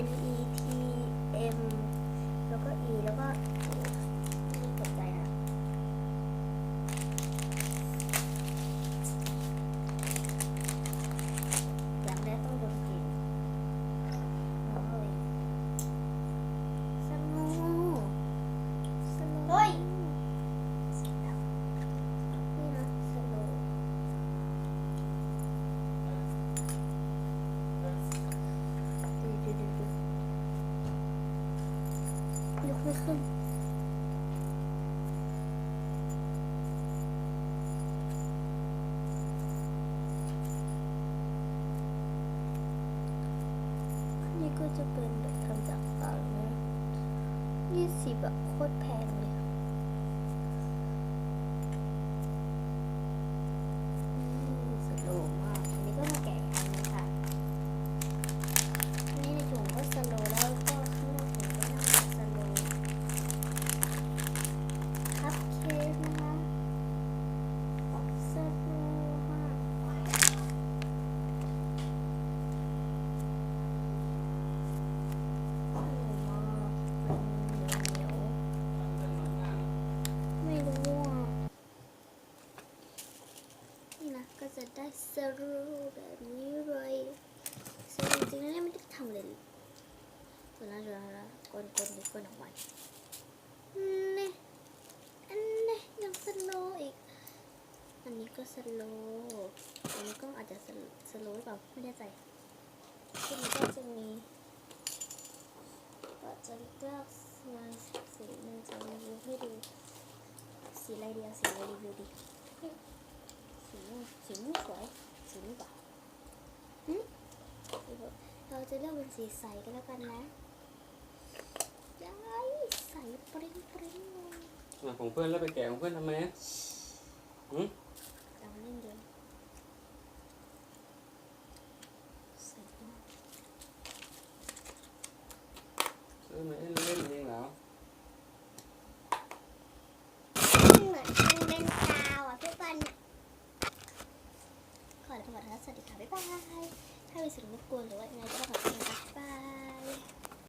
N E T. ไม่ขึ้น นี้ก็จะเป็นแบบคำจับเปล่านะยี่สิบแบบโคตรแพง สรูแบบนี้เลยซึ่งจริงๆแล้วไม่ได้ทำเลยส่วนนั้นส่วนนั้นกลนๆดีกว่าหนังวันนี่อันนี้ยังสโลว์อีก อันนี้ก็สโลว์อันนี้ก็อาจจะสโลว์หรือเปล่าไม่แน่ใจทีนี้ก็จะมีก็จะเลือกมาสีหนึ่งจะรีวิวให้ดูสีอะไรดีสีอะไรรีวิวดี สีม่วงสวยสีม่วงกว่เราจะเลือกเป็นสีใสกันแล้วกันนะยังไงใสปริ้งปริ้งเลยของเพื่อนแล้วไปแกะของเพื่อนทำไมอืมเราเล่นเกมใส่มาเออมาเล่น วัสวัสดีค่ะ บ๊ายบาย ถ้ามีสิ่งรบกวนหรือว่ายัไงก็ต้องขอโทษนะคะบ๊ายบาย